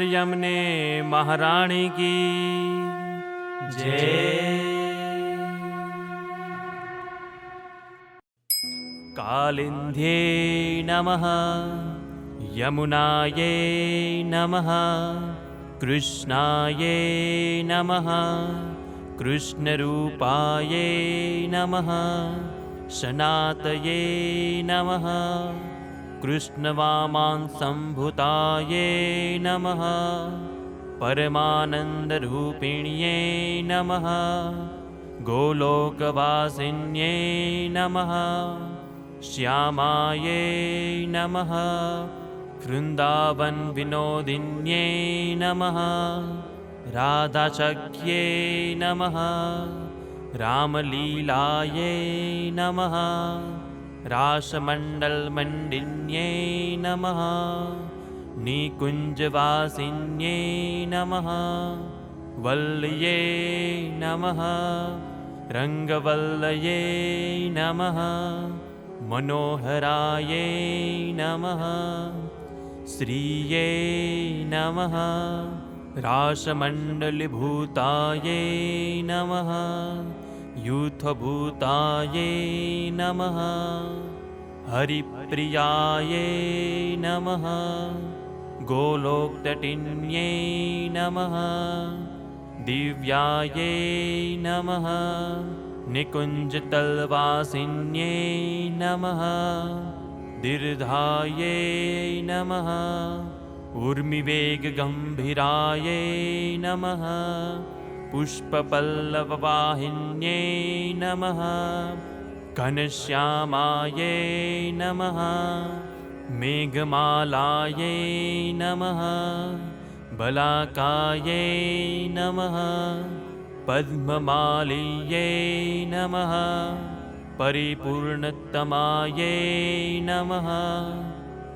यमने महारानी की। जय। कालिन्ध्ये नमः यमुनायै नमः कृष्णायै नमः कृष्णरूपायै नमः सनातये नमः कृष्णवामांसम्भुतायै नमः। परमानन्दरूपिण्यै नमः। गोलोकवासिन्यै नमः। श्यामायै नमः। वृन्दावनविनोदिन्यै नमः। राधाशक्यै नमः। रामलीलायै नमः रासमण्डलमण्डिन्यै नमः। निकुञ्जवासिन्यै नमः। वल्ल्यै नमः। रङ्गवल्लयै नमः। मनोहरायै नमः। श्रियै नमः। रासमण्डलभूतायै नमः यूथभूतायै नमः। हरिप्रियायै नमः। गोलोक्तटिन्यै नमः। दिव्यायै नमः। निकुञ्जतल्वासिन्यै नमः। दीर्घायै नमः। उर्मिवेगगम्भीरायै नमः पुष्पपल्लववाहिन्यै नमः। घनश्यामायै नमः। मेघमालायै नमः। बलाकायै नमः। पद्ममालीयै नमः। परिपूर्णतमायै नमः।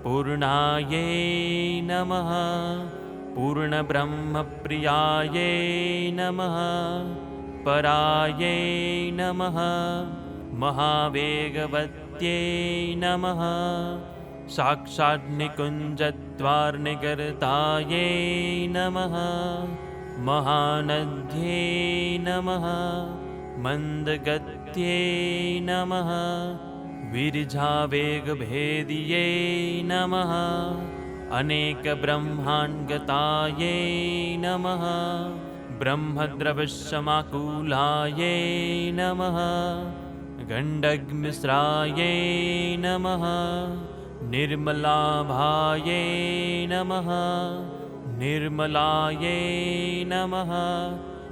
पूर्णायै नमः पूर्णब्रह्मप्रियायै नमः परायै नमः महावेगवत्यै नमः साक्षान्निकुञ्जद्वार्निगर्तायै नमः महानद्यै नमः मन्दगत्यै नमः विरजावेगभेदियै नमः अनेकब्रह्माण्डगतायै नमः। ब्रह्मद्रवशमाकुलायै नमः। गण्डग्मिश्रायै नमः। निर्मलाभायै नमः। निर्मलायै नमः।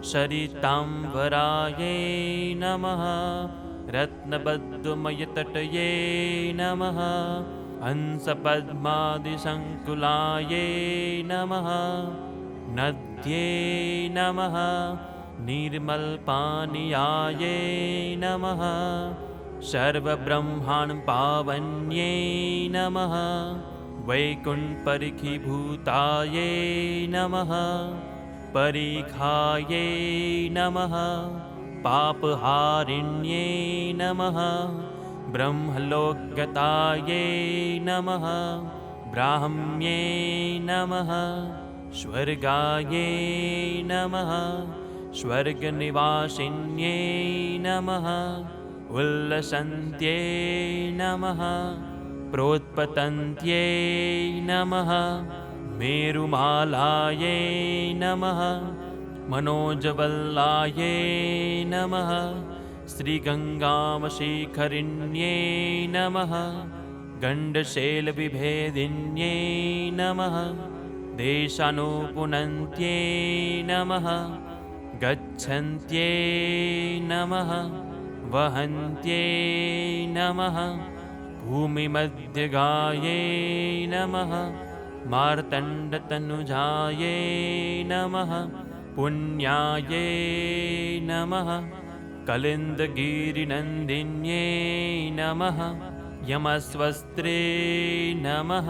सरिताम्बरायै नमः। रत्नबद्धमयतटये नमः हंसपद्मादिसङ्कुलायै नमः नद्यै नमः निर्मलपानीयायै नमः सर्वब्रह्माण्डपावन्यै नमः वैकुण्ठपरिखीभूतायै नमः परिखायै नमः पापहारिण्यै नमः ब्रह्मलोकगतायै नमः ब्राह्म्यै नमः स्वर्गायै नमः स्वर्गनिवासिन्यै नमः उल्लसन्त्यै नमः प्रोत्पतन्त्यै नमः मेरुमालायै नमः मनोजवल्लायै नमः श्रीगङ्गामशिखरिण्यै नमः गण्डशैलविभेदिन्यै नमः देशानुपुनन्त्यै नमः गच्छन्त्यै नमः वहन्त्यै नमः भूमिमध्यगायै नमः मार्तण्डतनुजायै नमः पुण्यायै नमः कलिन्दगिरिनन्दिन्यै नमः। यमस्वस्त्रे नमः।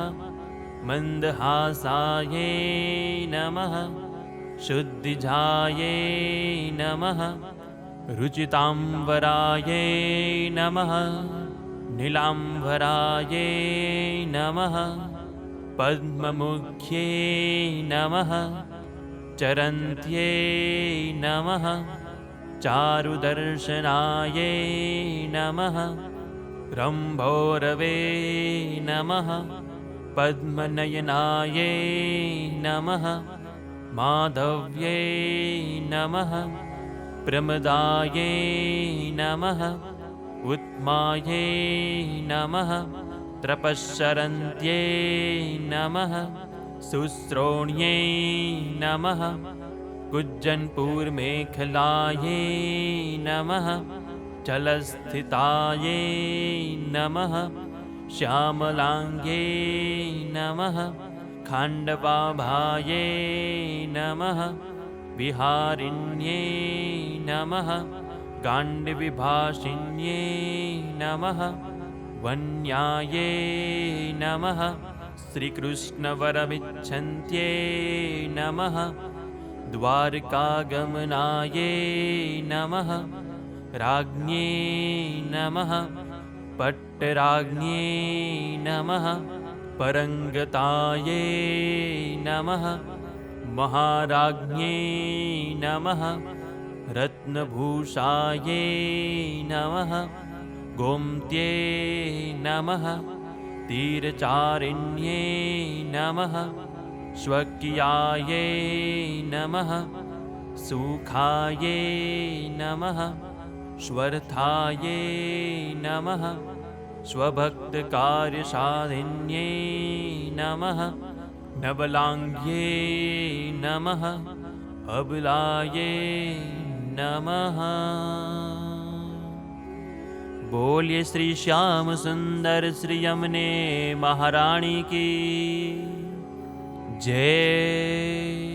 मन्दहासायै नमः। शुद्धिजायै नमः। रुचिताम्बरायै नमः। नीलाम्बरायै नमः। पद्ममुख्ये नमः। चरन्त्ये नमः चारुदर्शनाये नमः। रम्भोरवे नमः। पद्मनयनाये नमः। माधव्ये नमः। प्रमदाये नमः। उत्माये नमः। त्रपश्चरन्त्ये नमः। शुश्रोण्ये नमः कुज्जन्पूर्मेखलाये नमः चलस्थिताये नमः श्यामलाङ्गे नमः खाण्डवाभाये नमः विहारिण्ये नमः गाण्डविभाषिण्ये नमः वन्याये नमः श्रीकृष्णवरमिच्छन्त्ये नमः द्वारकागमनाये नमः। राज्ञे नमः। पट्टराज्ञे नमः। परङ्गताये नमः। महाराज्ञे नमः। रत्नभूषाये नमः। गोमत्ये नमः। तीरचारिण्ये नमः स्वकीयाये नमः, सुखाये नमः श्वर्थाये नमः, स्वभक्तकार्यसाधिन्ये नमः नवलाङ्ग्ये नमः, अबलाये नमः। बोलिए श्री श्याम सुंदर श्री यमने महारानी की J.